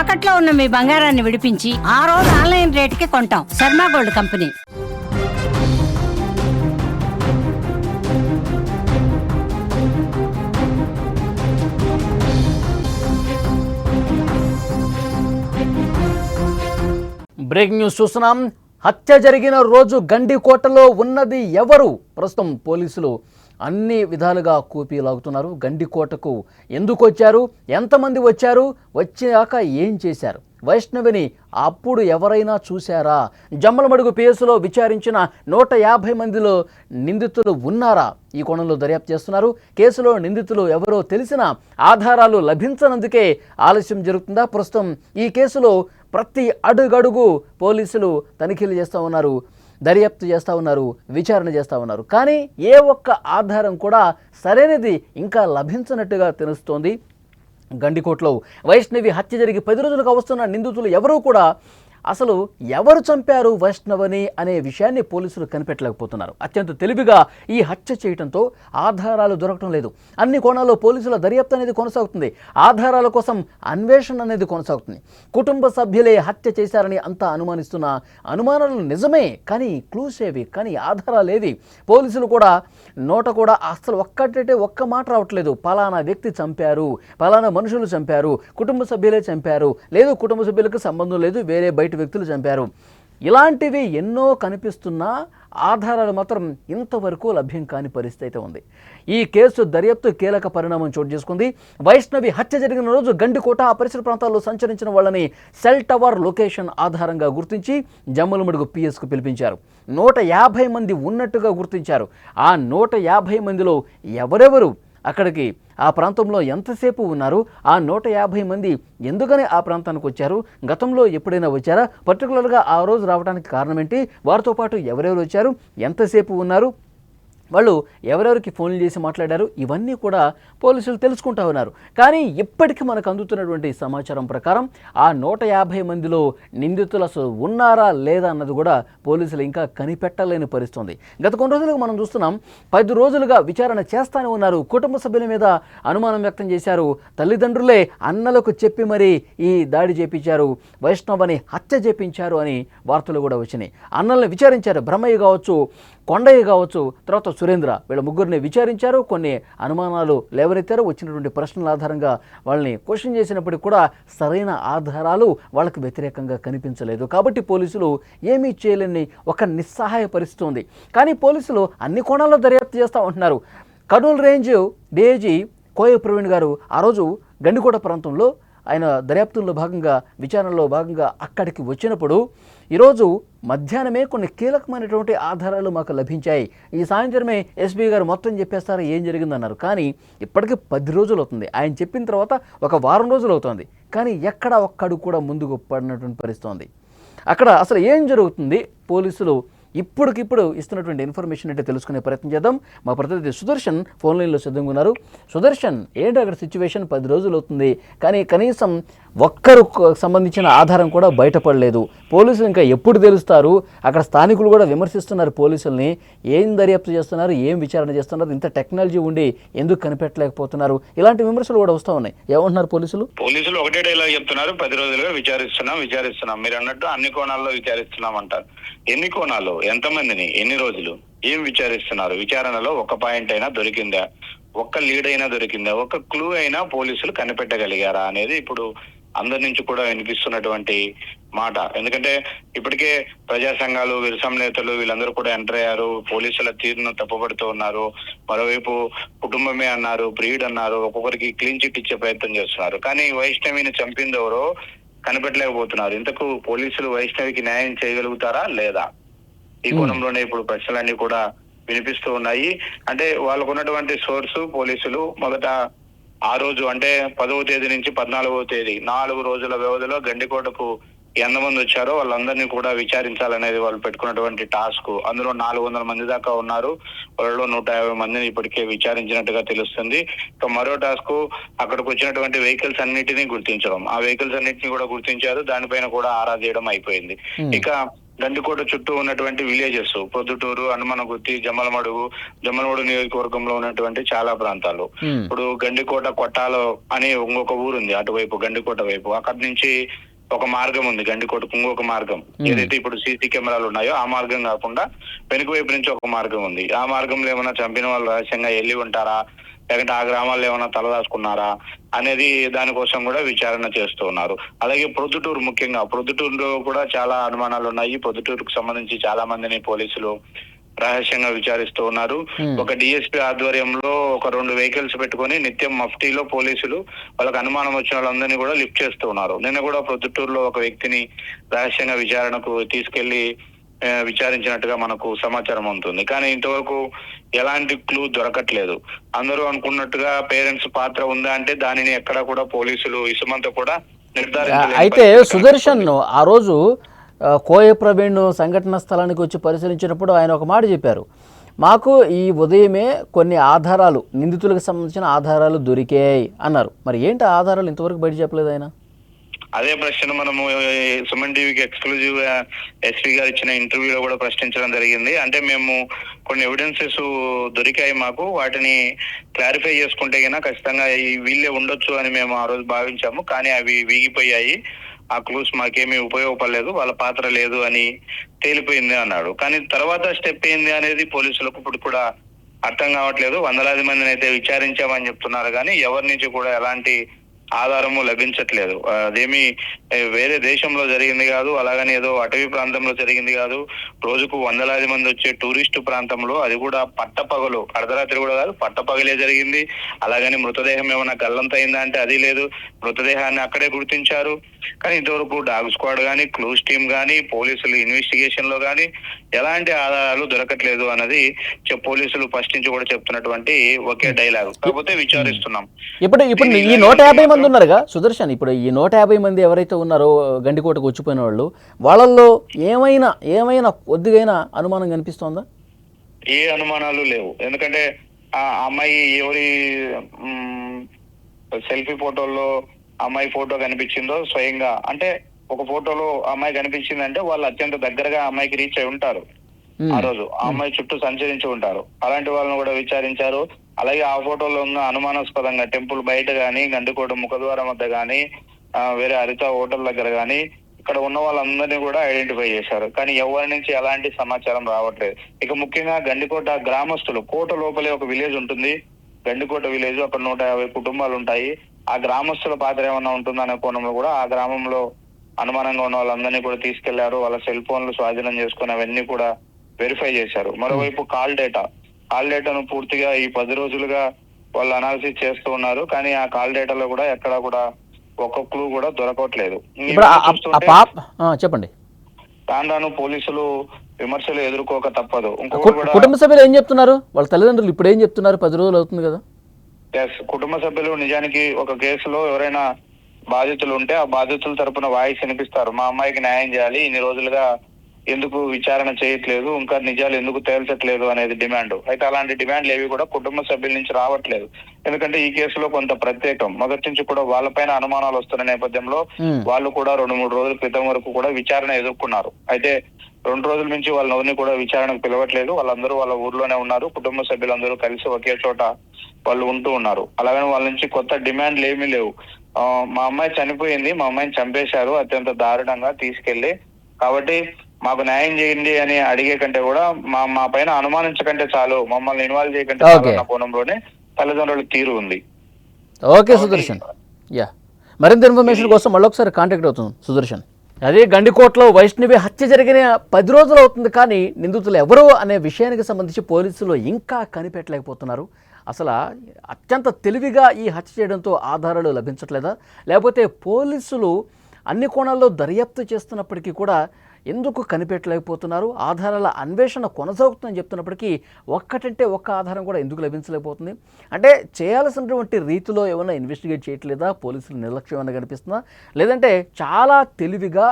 తాకట్లో ఉన్న మీ బంగారాన్ని విడిపించి ఆ రోజు ఆన్లైన్ రేటుకి కొంటాం. Sharma gold company. Breaking news చూస్తున్నాం. హత్య జరిగిన రోజు గండికోటలో ఉన్నది ఎవరు? ప్రస్తుతం పోలీసులు. అన్ని విధాలుగా కూపీ లాగుతున్నారు గండికోటకు ఎందుకు వచ్చారు ఎంతమంది వచ్చారు? వచ్చాక ఏం చేశారు? వైష్ణవిని అప్పుడు ఎవరైనా చూశారా? జమ్మలమడుగు పిఎస్లో విచారించిన నూట యాభై మందిలో నిందితులు ఉన్నారా? ఈ కోణంలో దర్యాప్తు చేస్తున్నారు. కేసులో నిందితులు ఎవరో తెలిసిన ఆధారాలు లభించనందుకే ఆలస్యం జరుగుతుందా? ప్రస్తుతం ఈ కేసులో ప్రతి అడుగడుగు పోలీసులు తనిఖీలు చేస్తూ ఉన్నారు. దర్యాప్తు చేస్తూ ఉన్నారు విచారణ చేస్తూ ఉన్నారు. కానీ ఏ ఒక్క ఆధారం కూడా సరైనది ఇంకా లభించినట్టుగా తెలుస్తోంది. గండికోట్లో వైష్ణవి హత్య జరిగి పది రోజులుగా వస్తున్న నిందితులు ఎవరూ కూడా అసలు ఎవరు చంపారు వైష్ణవని అనే విషయాన్ని పోలీసులు కనిపెట్టలేకపోతున్నారు. అత్యంత తెలివిగా ఈ హత్య చేయడంతో ఆధారాలు దొరకడం లేదు. అన్ని కోణాల్లో పోలీసుల దర్యాప్తు అనేది కొనసాగుతుంది. ఆధారాల కోసం అన్వేషణ అనేది కొనసాగుతుంది. కుటుంబ సభ్యులే హత్య చేశారని అంతా అనుమానిస్తున్న అనుమానాలు నిజమే కానీ క్లూస్ ఏవి? కానీ ఆధారాలు ఏవి? పోలీసులు కూడా నోట కూడా అసలు ఒక్కటే ఒక్క మాట రావట్లేదు. పలానా వ్యక్తి చంపారు పలానా మనుషులు చంపారు కుటుంబ సభ్యులే చంపారు లేదు కుటుంబ సభ్యులకు సంబంధం లేదు వేరే బయట వ్యక్తులు చంపారు. ఇలాంటివి ఎన్నో కనిపిస్తున్నా ఆధారాలు మాత్రం ఇంతవరకు లభ్యం కాని పరిస్థితి అయితే ఉంది. ఈ కేసు దర్యాప్తు కీలక పరిణామం చోటు చేసుకుంది. వైష్ణవి హత్య జరిగిన రోజు గండికోట ఆ పరిసర ప్రాంతాల్లో సంచరించిన వాళ్ళని సెల్ టవర్ లొకేషన్ ఆధారంగా గుర్తించి జమ్మలమడుగు పిఎస్కు పిలిపించారు. నూట యాభై మంది ఉన్నట్టుగా గుర్తించారు. ఆ నూట యాభై మందిలో ఎవరెవరు? అక్కడికి ఆ ప్రాంతంలో ఎంతసేపు ఉన్నారు? ఆ నూట యాభై మంది ఎందుకని ఆ ప్రాంతానికి వచ్చారు? గతంలో ఎప్పుడైనా వచ్చారా? పర్టికులర్గా ఆ రోజు రావడానికి కారణం ఏంటి? వారితో పాటు ఎవరెవరు వచ్చారు? ఎంతసేపు ఉన్నారు? వాళ్ళు ఎవరెవరికి ఫోన్లు చేసి మాట్లాడారు ఇవన్నీ కూడా పోలీసులు తెలుసుకుంటా ఉన్నారు. కానీ ఇప్పటికీ మనకు అందుతున్నటువంటి సమాచారం ప్రకారం ఆ నూట యాభై మందిలో నిందితులు అసలు ఉన్నారా లేదా అన్నది కూడా పోలీసులు ఇంకా కనిపెట్టలేని పరిస్థితుంది. గత కొన్ని రోజులుగా మనం చూస్తున్నాం పది రోజులుగా విచారణ చేస్తానే ఉన్నారు. కుటుంబ సభ్యుల మీద అనుమానం వ్యక్తం చేశారు. తల్లిదండ్రులే అన్నలకు చెప్పి మరీ ఈ దాడి చేపించారు వైష్ణవని హత్య చేపించారు అని వార్తలు కూడా వచ్చినాయి. అన్నల్ని విచారించారు బ్రహ్మయ్య కావచ్చు కొండయ్య కావచ్చు తర్వాత సురేంద్ర వీళ్ళ ముగ్గురిని విచారించారు. కొన్ని అనుమానాలు లేవనెత్తారు. వచ్చినటువంటి ప్రశ్నల ఆధారంగా వాళ్ళని క్వశ్చన్ చేసినప్పటికీ కూడా సరైన ఆధారాలు వాళ్ళకు వ్యతిరేకంగా కనిపించలేదు. కాబట్టి పోలీసులు ఏమీ చేయలేని ఒక నిస్సహాయ పరిస్థితి ఉంది. కానీ పోలీసులు అన్ని కోణాల్లో దర్యాప్తు చేస్తూ ఉంటున్నారు. కర్నూలు రేంజ్ డిఐజీ కోయ ప్రవీణ్ గారు ఆ రోజు గండికోట ప్రాంతంలో ఆయన దర్యాప్తుల్లో భాగంగా విచారణలో భాగంగా అక్కడికి వచ్చినప్పుడు ఈరోజు మధ్యాహ్నమే కొన్ని కీలకమైనటువంటి ఆధారాలు మాకు లభించాయి. ఈ సాయంత్రమే ఎస్పీ గారు మొత్తం చెప్పేస్తారా ఏం జరిగిందన్నారు. కానీ ఇప్పటికీ పది రోజులు అవుతుంది. ఆయన చెప్పిన తర్వాత ఒక వారం రోజులు అవుతుంది. కానీ ఎక్కడ ఒక్కడు కూడా ముందుకు పడినటువంటి పరిస్థితి ఉంది. అక్కడ అసలు ఏం జరుగుతుంది? పోలీసులు ఇప్పటికిప్పుడు ఇస్తున్నటువంటి ఇన్ఫర్మేషన్ అంటే తెలుసుకునే ప్రయత్నం చేద్దాం. మా ప్రతినిధి సుదర్శన్ ఫోన్ లైన్లో సిద్ధంగా ఉన్నారు. సుదర్శన్ ఏంటి అక్కడ సిచ్యువేషన్ పది రోజులు అవుతుంది. కానీ కనీసం ఒక్కరు సంబంధించిన ఆధారం కూడా బయటపడలేదు. పోలీసులు ఇంకా ఎప్పుడు తెలుస్తారు? అక్కడ స్థానికులు కూడా విమర్శిస్తున్నారు పోలీసుల్ని. ఏం దర్యాప్తు చేస్తున్నారు? ఏం విచారణ చేస్తున్నారు? ఇంత టెక్నాలజీ ఉండి ఎందుకు కనిపెట్టలేకపోతున్నారు? ఇలాంటి విమర్శలు కూడా వస్తూ ఉన్నాయి. ఏమంటున్నారు పోలీసులు? పోలీసులు ఒకటే డైలాగ్ చెప్తున్నారు. పది రోజులుగా విచారిస్తున్నాం విచారిస్తున్నాం. మీరు అన్నట్టు అన్ని కోణాల్లో విచారిస్తున్నాం అంటారు ఎన్ని కోణాలు ఎంతమందిని ఎన్ని రోజులు ఏం విచారిస్తున్నారు? విచారణలో ఒక పాయింట్ అయినా దొరికిందా? ఒక్క లీడ్ అయినా దొరికిందా? ఒక క్లూ అయినా పోలీసులు కనిపెట్టగలిగారా అనేది ఇప్పుడు అందరి నుంచి కూడా వినిపిస్తున్నటువంటి మాట. ఎందుకంటే ఇప్పటికే ప్రజా సంఘాలు విరసం నేతలు వీళ్ళందరూ కూడా ఎంటర్ అయ్యారు. పోలీసుల తీరును తప్పుపడుతూ ఉన్నారు. మరోవైపు కుటుంబమే అన్నారు ప్రియుడు అన్నారు ఒక్కొక్కరికి క్లీన్ చిట్ ఇచ్చే ప్రయత్నం చేస్తున్నారు. కానీ వైష్ణవిని చంపింది ఎవరో కనిపెట్టలేకపోతున్నారు. ఇంతకు పోలీసులు వైష్ణవికి న్యాయం చేయగలుగుతారా లేదా? ఈ కోణంలోనే ఇప్పుడు ప్రశ్నలన్నీ కూడా వినిపిస్తూ ఉన్నాయి. అంటే వాళ్ళకు ఉన్నటువంటి సోర్స్ పోలీసులు మొదట ఆ రోజు అంటే పదవ తేదీ నుంచి పద్నాలుగవ తేదీ నాలుగు రోజుల వ్యవధిలో గండికోటకు ఎంతమంది వచ్చారో వాళ్ళందరినీ కూడా విచారించాలనేది వాళ్ళు పెట్టుకున్నటువంటి టాస్క్. అందులో నాలుగు వందల మంది దాకా ఉన్నారు. వాళ్ళలో నూట యాభై మందిని ఇప్పటికే విచారించినట్టుగా తెలుస్తుంది. ఇక మరో టాస్క్ అక్కడికి వచ్చినటువంటి వెహికల్స్ అన్నిటినీ గుర్తించడం. ఆ వెహికల్స్ అన్నిటిని కూడా గుర్తించారు. దానిపైన కూడా ఆరా తీయడం అయిపోయింది. ఇక గండికోట చుట్టూ ఉన్నటువంటి విలేజెస్ పొద్దుటూరు హనుమనగుత్తి జమ్మలమడుగు జమ్మలమడుగు నియోజకవర్గంలో ఉన్నటువంటి చాలా ప్రాంతాలు. ఉమ్. ఇప్పుడు గండికోట కొట్టాలో అని ఇంకొక ఊరు ఉంది అటువైపు గండికోట వైపు. అక్కడి నుంచి ఒక మార్గం ఉంది గండికోటకు ఇంకొక మార్గం. ఏదైతే ఇప్పుడు సీసీ కెమెరాలు ఉన్నాయో ఆ మార్గం కాకుండా వెనుక వైపు నుంచి ఒక మార్గం ఉంది. ఆ మార్గంలో ఏమైనా చంపిన వాళ్ళు రహస్యంగా వెళ్ళి ఉంటారా? లేకుంటే ఆ గ్రామాల్లో ఏమైనా తలదాచుకున్నారా అనేది దానికోసం కూడా విచారణ చేస్తూ ఉన్నారు. అలాగే ప్రొద్దుటూరు ముఖ్యంగా ప్రొద్దుటూరులో కూడా చాలా అనుమానాలు ఉన్నాయి. ప్రొద్దుటూరుకు సంబంధించి చాలా మందిని పోలీసులు రహస్యంగా విచారిస్తూ ఉన్నారు. ఒక డిఎస్పీ ఆధ్వర్యంలో ఒక రెండు వెహికల్స్ పెట్టుకొని నిత్యం మఫ్టీలో పోలీసులు వాళ్ళకి అనుమానం వచ్చిన వాళ్ళందరినీ కూడా లిఫ్ట్ చేస్తూ ఉన్నారు. నిన్న కూడా ప్రొద్దుటూరులో ఒక వ్యక్తిని రహస్యంగా విచారణకు తీసుకెళ్ళి విచారించినట్టుగా మనకు సమాచారం ఉంటుంది. కానీ ఇంతవరకు ఎలాంటి క్లూ దొరకట్లేదు. అందరూ అనుకున్నట్టుగా పేరెంట్స్ పాత్ర ఉందా అంటే దానిని ఎక్కడ కూడా పోలీసులు ఇసుమంతా కూడా నిర్ధారించలేని అయితే సుదర్శన్ ఆ రోజు కోయ ప్రవీణ్ సంఘటన స్థలానికి వచ్చి పరిశీలించినప్పుడు ఆయన ఒక మాట చెప్పారు. మాకు ఈ ఉదయమే కొన్ని ఆధారాలు నిందితులకు సంబంధించిన ఆధారాలు దొరికాయి అన్నారు. మరి ఏంటి ఆధారాలు? ఇంతవరకు బయట చెప్పలేదు ఆయన. అదే ప్రశ్న మనము సుమన్ టీవీకి ఎక్స్క్లూజివ్గా ఎస్పీ గారు ఇచ్చిన ఇంటర్వ్యూలో కూడా ప్రశ్నించడం జరిగింది. అంటే మేము కొన్ని ఎవిడెన్సెస్ దొరికాయి మాకు. వాటిని క్లారిఫై చేసుకుంటే కనుక ఖచ్చితంగా వీళ్ళే ఉండొచ్చు అని మేము ఆ రోజు భావించాము. కానీ అవి వీగిపోయాయి. ఆ క్లూస్ మాకేమీ ఉపయోగపడలేదు. వాళ్ళ పాత్ర లేదు అని తేలిపోయింది అన్నాడు. కానీ తర్వాత స్టెప్ ఏంది అనేది పోలీసులకు ఇప్పుడు కూడా అర్థం కావట్లేదు. వందలాది మందిని అయితే విచారించామని చెప్తున్నారు. కానీ ఎవరి నుంచి కూడా ఎలాంటి ఆధారము లభించట్లేదు. అదేమి వేరే దేశంలో జరిగింది కాదు అలాగని ఏదో అటవీ ప్రాంతంలో జరిగింది కాదు. రోజుకు వందలాది మంది వచ్చే టూరిస్ట్ ప్రాంతంలో అది కూడా పట్టపగలు అర్ధరాత్రి కూడా కాదు పట్టపగలే జరిగింది. అలాగని మృతదేహం ఏమైనా గల్లంతైందా అంటే అది లేదు. మృతదేహాన్ని అక్కడే గుర్తించారు. కానీ ఇంతవరకు డాగ్ స్క్వాడ్ కానీ క్లూస్ టీమ్ కానీ పోలీసులు ఇన్వెస్టిగేషన్లో కానీ ఎలాంటి ఆధారాలు దొరకట్లేదు అన్నది పోలీసులు ఫస్ట్ నుంచి కూడా చెప్తున్నటువంటి ఒకే డైలాగ్ కాకపోతే విచారిస్తున్నాం. ఇప్పుడు ఇప్పుడు ఈ నూట యాభై మంది ఉన్నారుగా? సుదర్శన్ ఇప్పుడు ఈ నూట యాభై మంది ఎవరైతే ఉన్నారో గండికోటకు వచ్చిపోయిన వాళ్ళు వాళ్ళల్లో ఏమైనా ఏమైనా కొద్దిగైనా అనుమానం కనిపిస్తోందా? ఏ అనుమానాలు లేవు. ఎందుకంటే ఆ అమ్మాయి ఎవరి సెల్ఫీ ఫోటోల్లో అమ్మాయి ఫోటో కనిపించిందో స్వయంగా. అంటే ఒక ఫోటోలో అమ్మాయి కనిపించిందంటే వాళ్ళు అత్యంత దగ్గరగా అమ్మాయికి రీచ్ అయి ఉంటారు. ఆ రోజు ఆ అమ్మాయి చుట్టూ సంచరించి ఉంటారు. అలాంటి వాళ్ళని కూడా విచారించారు. అలాగే ఆ ఫోటోలో ఉన్న అనుమానాస్పదంగా టెంపుల్ బయట గానీ గండికోట ముఖద్వారం వద్ద గానీ ఆ, వేరే హరిత హోటల్ దగ్గర గానీ ఇక్కడ ఉన్న వాళ్ళందరినీ కూడా ఐడెంటిఫై చేశారు. కానీ ఎవరి నుంచి ఎలాంటి సమాచారం రావట్లేదు. ఇక ముఖ్యంగా గండికోట గ్రామస్తులు కోట లోపలే ఒక విలేజ్ ఉంటుంది. గండికోట విలేజ్ అక్కడ నూట యాభై కుటుంబాలు ఉంటాయి. ఆ గ్రామస్తుల పాత్ర ఏమన్నా ఉంటుందనే కోణంలో కూడా ఆ గ్రామంలో అనుమానంగా ఉన్న వాళ్ళందరినీ కూడా తీసుకెళ్ళారు. వాళ్ళ సెల్ ఫోన్లు స్వాధీనం చేసుకుని అవన్నీ కూడా వెరిఫై చేశారు. మరోవైపు కాల్ డేటా. కాల్ డేటాను పూర్తిగా ఈ పది రోజులుగా వాళ్ళు అనాలిసిస్ చేస్తూ ఉన్నారు. కానీ ఆ కాల్ డేటాలో కూడా ఎక్కడా కూడా ఒక్క క్లూ కూడా దొరకట్లేదు. చెప్పండి. రాను రాను పోలీసులు విమర్శలు ఎదుర్కోక తప్పదు. కుటుంబ సభ్యులు ఏం చెప్తున్నారు? వాళ్ళ తల్లిదండ్రులు ఇప్పుడు ఏం చెప్తున్నారు? పది రోజులు అవుతుంది కదా. కుటుంబ సభ్యులు నిజానికి ఒక కేసులో ఎవరైనా బాధితులు ఉంటే ఆ బాధితుల తరపున వాయిస్ వినిపిస్తారు. మా అమ్మాయికి న్యాయం చేయాలి ఇన్ని రోజులుగా ఎందుకు విచారణ చేయట్లేదు ఇంకా నిజాలు ఎందుకు తేల్చట్లేదు అనేది డిమాండ్. అయితే అలాంటి డిమాండ్లు ఏవి కూడా కుటుంబ సభ్యుల నుంచి రావట్లేదు. ఎందుకంటే ఈ కేసులో కొంత ప్రత్యేకం. మొదటి నుంచి కూడా వాళ్ళపైన అనుమానాలు వస్తున్న నేపథ్యంలో. వాళ్ళు కూడా రెండు మూడు రోజుల క్రితం వరకు కూడా విచారణ ఎదుర్కొన్నారు. అయితే రెండు రోజుల నుంచి వాళ్ళ ఎవరిని కూడా విచారణకు పిలవట్లేదు. వాళ్ళందరూ వాళ్ళ ఊర్లోనే ఉన్నారు. కుటుంబ సభ్యులందరూ కలిసి ఒకే చోట వాళ్ళు ఉంటూ ఉన్నారు. అలాగని వాళ్ళ నుంచి కొత్త డిమాండ్లు ఏమీ లేవు. మా అమ్మాయి చనిపోయింది. మా అమ్మాయిని చంపేశారు. అత్యంత దారుణంగా తీసుకెళ్ళి కాబట్టి మాకు న్యాయం చేయండి అని అడిగే కంటే కూడా మా మా పైన అనుమానించకంటే చాలు. మమ్మల్ని ఇన్వాల్వ్ చేయకంటే చాలు. అన్న కోణంలోనే తల్లిదండ్రుల తీరు ఉంది. ఓకే సుదర్శన్. యా. మరింత ఇన్ఫర్మేషన్ కోసం మళ్ళొకసారి కాంటాక్ట్ అవుతుంది సుదర్శన్. అదే గండికోటలో వైష్ణవి హత్య జరిగిన పది రోజులు అవుతుంది కానీ నిందితులు ఎవరు అనే విషయానికి సంబంధించి పోలీసులు ఇంకా కనిపెట్టలేకపోతున్నారు. అసలు అత్యంత తెలివిగా ఈ హత్య చేయడంతో ఆధారాలు లభించట్లేదా? లేకపోతే పోలీసులు అన్ని కోణాల్లో దర్యాప్తు చేస్తున్నప్పటికీ కూడా ఎందుకు కనిపెట్టలేకపోతున్నారు? ఆధారాల అన్వేషణ కొనసాగుతుందని చెప్తున్నప్పటికీ ఒక్కటంటే ఒక్క ఆధారం కూడా ఎందుకు లభించలేకపోతుంది? అంటే చేయాల్సినటువంటి రీతిలో ఏమైనా ఇన్వెస్టిగేట్ చేయట్లేదా? పోలీసులు నిర్లక్ష్యం ఏమైనా కనిపిస్తుందా? లేదంటే చాలా తెలివిగా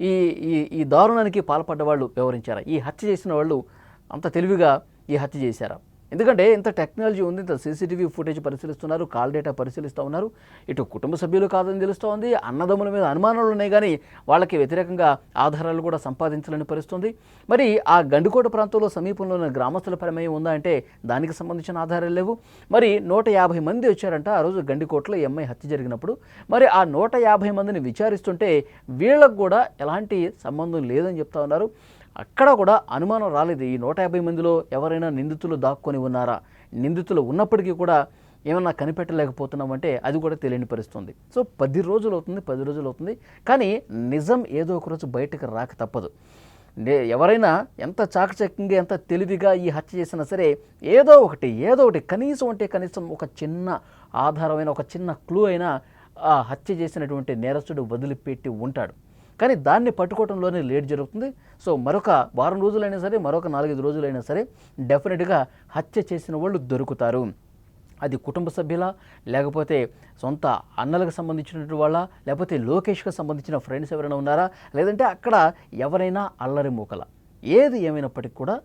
ఈ ఈ ఈ దారుణానికి పాల్పడ్డ వాళ్ళు వివరించారా ఈ హత్య చేసిన వాళ్ళు అంత తెలివిగా ఈ హత్య చేశారా? ఎందుకంటే ఇంత టెక్నాలజీ ఉంది ఇంత సీసీటీవీ ఫుటేజ్ పరిశీలిస్తున్నారు కాల్ డేటా పరిశీలిస్తూ ఉన్నారు. ఇటు కుటుంబ సభ్యులు కాదని తెలుస్తూ ఉంది అన్నదమ్ముల మీద అనుమానాలు ఉన్నాయి కానీ వాళ్ళకి వ్యతిరేకంగా ఆధారాలు కూడా సంపాదించాలని పరిస్తుంది మరి ఆ గండికోట ప్రాంతంలో సమీపంలో ఉన్న గ్రామస్తుల ప్రమేయం ఉందా అంటే దానికి సంబంధించిన ఆధారాలు లేవు. మరి నూట యాభై మంది వచ్చారంట ఆ రోజు గండికోటలో ఎంఐ హత్య జరిగినప్పుడు. మరి ఆ నూట యాభై మందిని విచారిస్తుంటే వీళ్ళకు కూడా ఎలాంటి సంబంధం లేదని చెప్తా ఉన్నారు. అక్కడ కూడా అనుమానం రాలేదు. ఈ నూట యాభై మందిలో ఎవరైనా నిందితులు దాక్కొని ఉన్నారా? నిందితులు ఉన్నప్పటికీ కూడా ఏమన్నా కనిపెట్టలేకపోతున్నామంటే అది కూడా తెలియని పరిస్థితుంది. సో పది రోజులు అవుతుంది పది రోజులు అవుతుంది కానీ నిజం ఏదో ఒక రోజు బయటకు రాక తప్పదు. నే- ఎవరైనా ఎంత చాకచక్యంగా ఎంత తెలివిగా ఈ హత్య చేసినా సరే ఏదో ఒకటి ఏదో ఒకటి కనీసం అంటే కనీసం ఒక చిన్న ఆధారమైన ఒక చిన్న క్లూ అయినా ఆ హత్య చేసినటువంటి నేరస్తుడు వదిలిపెట్టి ఉంటాడు. కానీ దాన్ని పట్టుకోవడంలోనే లేట్ జరుగుతుంది. సో మరొక వారం రోజులైనా సరే మరొక నాలుగైదు రోజులైనా సరే డెఫినెట్గా హత్య చేసిన వాళ్ళు దొరుకుతారు. అది కుటుంబ సభ్యుల లేకపోతే సొంత అన్నలకు సంబంధించినటువంటి వాళ్ళ లేకపోతే లోకేష్కి సంబంధించిన ఫ్రెండ్స్ ఎవరైనా ఉన్నారా? లేదంటే అక్కడ ఎవరైనా అల్లరి మూకల. ఏది ఏమైనప్పటికీ కూడా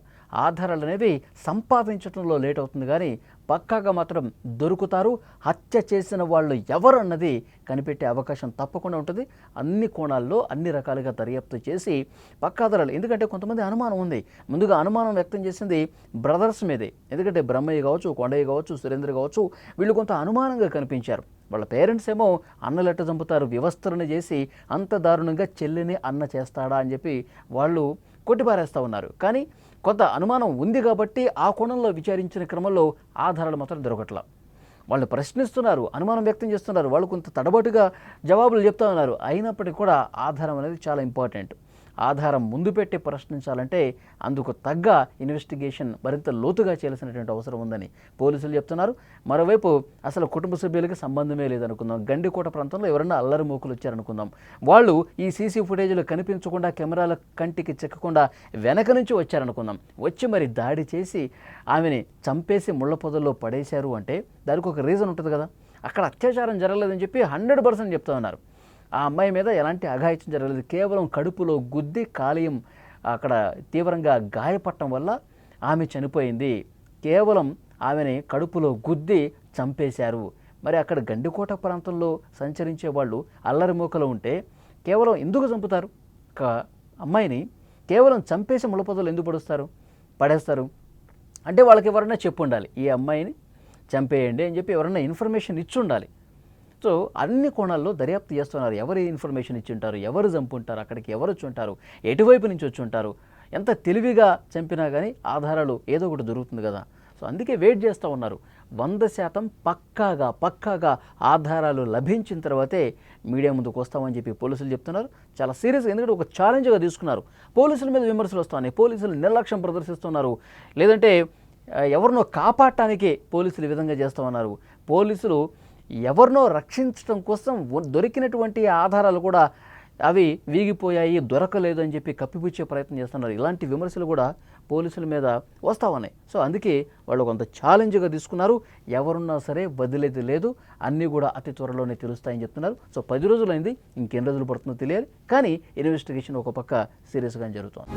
ఆధారాలు అనేవి సంపాదించడంలో లేట్ అవుతుంది కానీ పక్కాగా మాత్రం దొరుకుతారు. హత్య చేసిన వాళ్ళు ఎవరు అన్నది కనిపెట్టే అవకాశం తప్పకుండా ఉంటుంది. అన్ని కోణాల్లో అన్ని రకాలుగా దర్యాప్తు చేసి పక్కాదరాలు ఎందుకంటే కొంతమంది అనుమానం ఉంది. ముందుగా అనుమానం వ్యక్తం చేసింది బ్రదర్స్ మీదే. ఎందుకంటే బ్రహ్మయ్య కావచ్చు కొండయ్య కావచ్చు సురేంద్ర కావచ్చు వీళ్ళు కొంత అనుమానంగా కనిపించారు. వాళ్ళ పేరెంట్స్ ఏమో అన్నలెట్ట చంపుతారు వ్యవస్థలను చేసి అంత దారుణంగా చెల్లిని అన్న చేస్తాడా అని చెప్పి వాళ్ళు కొట్టిపారేస్తూ ఉన్నారు. కానీ కొంత అనుమానం ఉంది కాబట్టి ఆ కోణంలో విచారించిన క్రమంలో ఆధారాలు మాత్రం దొరకట్లా. వాళ్ళు ప్రశ్నిస్తున్నారు అనుమానం వ్యక్తం చేస్తున్నారు వాళ్ళు కొంత తడబాటుగా జవాబులు చెప్తా ఉన్నారు. అయినప్పటికీ కూడా ఆధారం అనేది చాలా ఇంపార్టెంట్. ఆధారం ముందు పెట్టి ప్రశ్నించాలంటే అందుకు తగ్గ ఇన్వెస్టిగేషన్ మరింత లోతుగా చేయాల్సినటువంటి అవసరం ఉందని పోలీసులు చెప్తున్నారు. మరోవైపు అసలు కుటుంబ సభ్యులకి సంబంధమే లేదనుకుందాం. గండికోట ప్రాంతంలో ఎవరైనా అల్లరి మూకులు వచ్చారనుకుందాం. వాళ్ళు ఈ సీసీ ఫుటేజ్లో కనిపించకుండా కెమెరాల కంటికి చెక్కకుండా వెనక నుంచి వచ్చారనుకుందాం. వచ్చి మరి దాడి చేసి ఆమెని చంపేసి ముళ్ళ పొదల్లో పడేశారు అంటే దానికి ఒక రీజన్ ఉంటుంది కదా. అక్కడ అత్యాచారం జరగలేదని చెప్పి హండ్రెడ్ పర్సెంట్ చెప్తా ఉన్నారు. ఆ అమ్మాయి మీద ఎలాంటి అఘాయిత్యం జరగలేదు. కేవలం కడుపులో గుద్ది కాలేయం అక్కడ తీవ్రంగా గాయపడటం వల్ల ఆమె చనిపోయింది. కేవలం ఆమెని కడుపులో గుద్ది చంపేశారు. మరి అక్కడ గండికోట ప్రాంతంలో సంచరించే వాళ్ళు అల్లరి మూకలు ఉంటే కేవలం ఎందుకు చంపుతారు? ఒక అమ్మాయిని కేవలం చంపేసి ముళ్ళపొదలు ఎందుకు పడుస్తారు? పడేస్తారు. అంటే వాళ్ళకి ఎవరైనా చెప్పు ఉండాలి. ఈ అమ్మాయిని చంపేయండి అని చెప్పి ఎవరైనా ఇన్ఫర్మేషన్ ఇచ్చి ఉండాలి. సో అన్ని కోణాల్లో దర్యాప్తు చేస్తున్నారు. ఎవరు ఇన్ఫర్మేషన్ ఇచ్చి ఉంటారు ఎవరు చంపుంటారు? అక్కడికి ఎవరు వచ్చి ఉంటారు ఎటువైపు నుంచి వచ్చి ఉంటారు ఎంత తెలివిగా చంపినా కానీ ఆధారాలు ఏదో ఒకటి దొరుకుతుంది కదా. సో అందుకే వెయిట్ చేస్తూ ఉన్నారు. వంద శాతం పక్కాగా పక్కాగా ఆధారాలు లభించిన తర్వాతే మీడియా ముందుకు వస్తామని చెప్పి పోలీసులు చెప్తున్నారు. చాలా సీరియస్గా ఎందుకంటే ఒక ఛాలెంజ్గా తీసుకున్నారు. పోలీసుల మీద విమర్శలు వస్తున్నాయి. పోలీసులు నిర్లక్ష్యం ప్రదర్శిస్తున్నారు. లేదంటే ఎవరినో కాపాడటానికి పోలీసులు ఈ విధంగా చేస్తూ ఉన్నారు. పోలీసులు ఎవరినో రక్షించడం కోసం దొరికినటువంటి ఆధారాలు కూడా అవి వీగిపోయాయి దొరకలేదు అని చెప్పి కప్పిపుచ్చే ప్రయత్నం చేస్తున్నారు. ఇలాంటి విమర్శలు కూడా పోలీసుల మీద వస్తూ ఉన్నాయి. సో అందుకే వాళ్ళు కొంత ఛాలెంజ్గా తీసుకున్నారు. ఎవరున్నా సరే వదిలేది లేదు. అన్నీ కూడా అతి త్వరలోనే తెలుస్తాయని చెప్తున్నారు. సో పది రోజులైంది. ఇంకెన్ని రోజులు పడుతుందో తెలియాలి. కానీ ఇన్వెస్టిగేషన్ ఒక పక్క సీరియస్గా జరుగుతోంది.